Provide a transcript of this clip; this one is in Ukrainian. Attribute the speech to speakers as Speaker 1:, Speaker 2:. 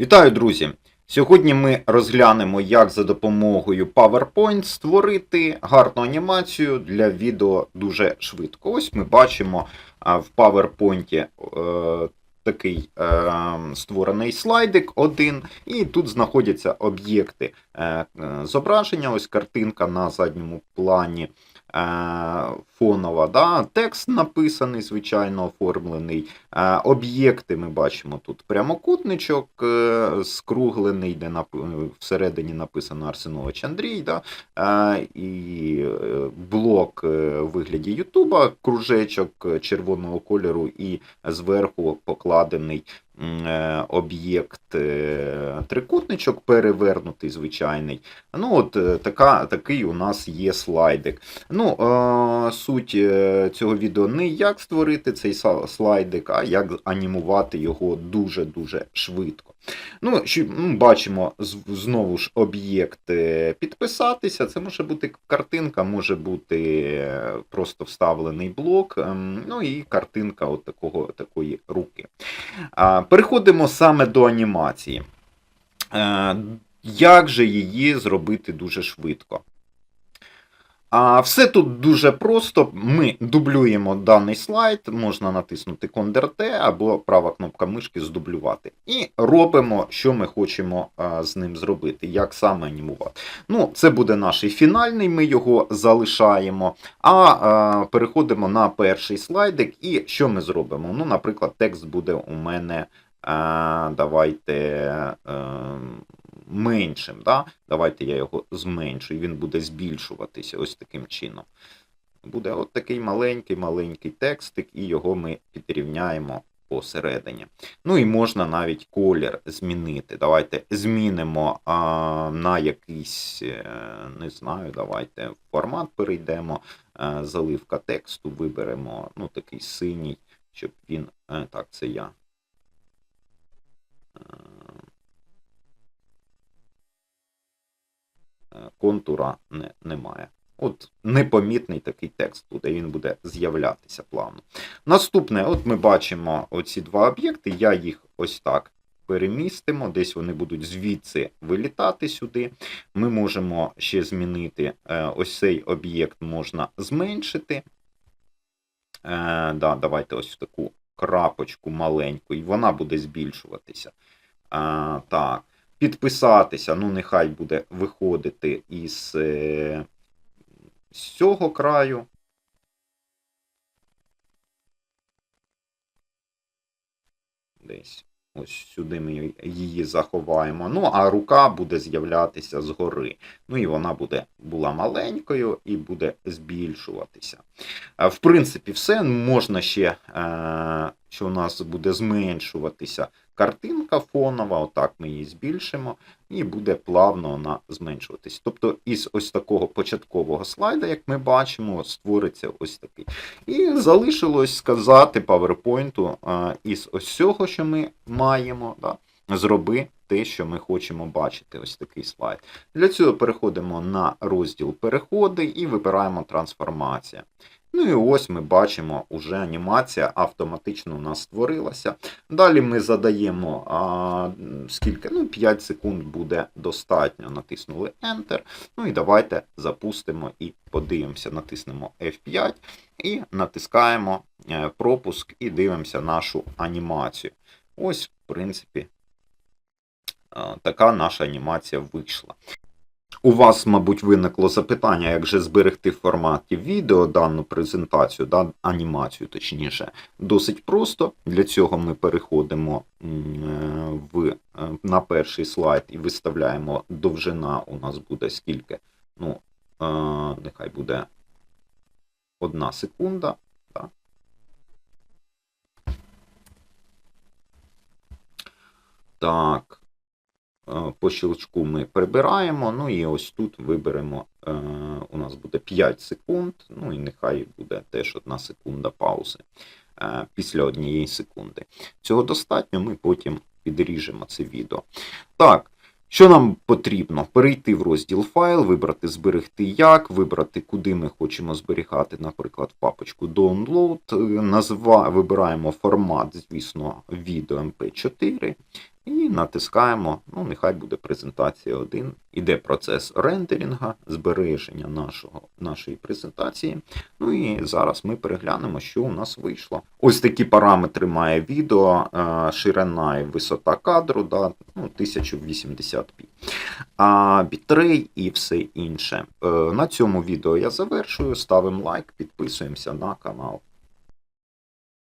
Speaker 1: Вітаю, друзі! Сьогодні ми розглянемо, як за допомогою PowerPoint створити гарну анімацію для відео дуже швидко. Ось ми бачимо в PowerPoint е, такий е, створений слайдик один, і тут знаходяться об'єкти е, зображення. Ось картинка на задньому плані. Е, Фонова, да? текст написаний, звичайно, оформлений. Е, Об'єкти ми бачимо тут прямокутничок е, скруглений, де всередині написано Арсенович Андрій. Да? І блок в вигляді Ютуба, кружечок червоного кольору, і зверху покладений об'єкт е, трикутничок, перевернутий звичайний. Ну, от е, така, такий у нас є слайдик. Ну, е, суть е, цього відео не як створити цей слайдик, а як анімувати його дуже-дуже швидко. Ну, що, ну, бачимо знову ж об'єкт е, підписатися. Це може бути картинка, може бути е, просто вставлений блок, ем, ну і картинка от такого, такої руки. Переходимо саме до анімації. Е, Як же її зробити дуже швидко? А все тут дуже просто. Ми дублюємо даний слайд, можна натиснути Ctrl-T або права кнопка мишки здублювати. І робимо, що ми хочемо з ним зробити, як саме анімувати. Ну, це буде наш фінальний, ми його залишаємо. А, переходимо на перший слайдик. І що ми зробимо? Ну, наприклад, текст буде у мене. Давайте. е, меншим. Да? Давайте я його зменшу, і він буде збільшуватися ось таким чином. Буде от такий маленький-маленький текстик, і його ми підрівняємо посередині. Ну і можна навіть колір змінити. Давайте змінимо а, на якийсь, е, не знаю, давайте формат перейдемо, е, заливка тексту, виберемо ну, такий синій, щоб він. е, Так, це я. Контура не, немає. От непомітний такий текст буде, він буде з'являтися плавно. Наступне, от ми бачимо оці два об'єкти, я їх ось так перемістимо, десь вони будуть звідси вилітати сюди. Ми можемо ще змінити е, ось цей об'єкт можна зменшити. Е, да, давайте ось в таку крапочку маленьку, і вона буде збільшуватися. А, так підписатися, ну нехай буде виходити із е, з цього краю. Десь ось сюди ми її заховаємо. Ну, а рука буде з'являтися згори. Ну і вона буде була маленькою і буде збільшуватися. Е, В принципі, все можна ще, е, що у нас буде зменшуватися картинка фонова, отак ми її збільшимо, і буде плавно вона зменшуватись. Тобто із ось такого початкового слайда, як ми бачимо, створиться ось такий. І залишилось сказати PowerPoint із ось цього, що ми маємо, да, зроби те, що ми хочемо бачити, ось такий слайд. Для цього переходимо на розділ переходи і вибираємо трансформація. Ну і ось ми бачимо, уже анімація автоматично у нас створилася. Далі ми задаємо а, скільки, ну 5 секунд буде достатньо. Натиснули Enter. Ну і давайте запустимо і подивимося. Натиснемо F5 і натискаємо е, пропуск і дивимося нашу анімацію. Ось, в принципі, е, така наша анімація вийшла. У вас, мабуть, виникло запитання, як же зберегти в форматі відео дану презентацію, да, анімацію, точніше, досить просто. Для цього ми переходимо е, в, е, на перший слайд і виставляємо довжина. У нас буде скільки? Ну, е, нехай буде одна секунда. Да. Так. Е, По щелчку ми прибираємо, ну і ось тут виберемо, е, у нас буде 5 секунд, ну і нехай буде теж 1 секунда паузи е, після однієї секунди. Цього достатньо, ми потім підріжемо це відео. Так, що нам потрібно? Перейти в розділ файл, вибрати зберегти як, вибрати, куди ми хочемо зберігати, наприклад, папочку Download, назва, вибираємо формат, звісно, відео MP4. І натискаємо, ну, нехай буде презентація 1. Іде процес рендеринга, збереження нашого, нашої презентації. Ну і зараз ми переглянемо, що у нас вийшло. Ось такі параметри має відео, е, ширина і висота кадру, да, ну, 1080p. А бітрей і все інше. Е, На цьому відео я завершую. Ставимо лайк, підписуємося на канал.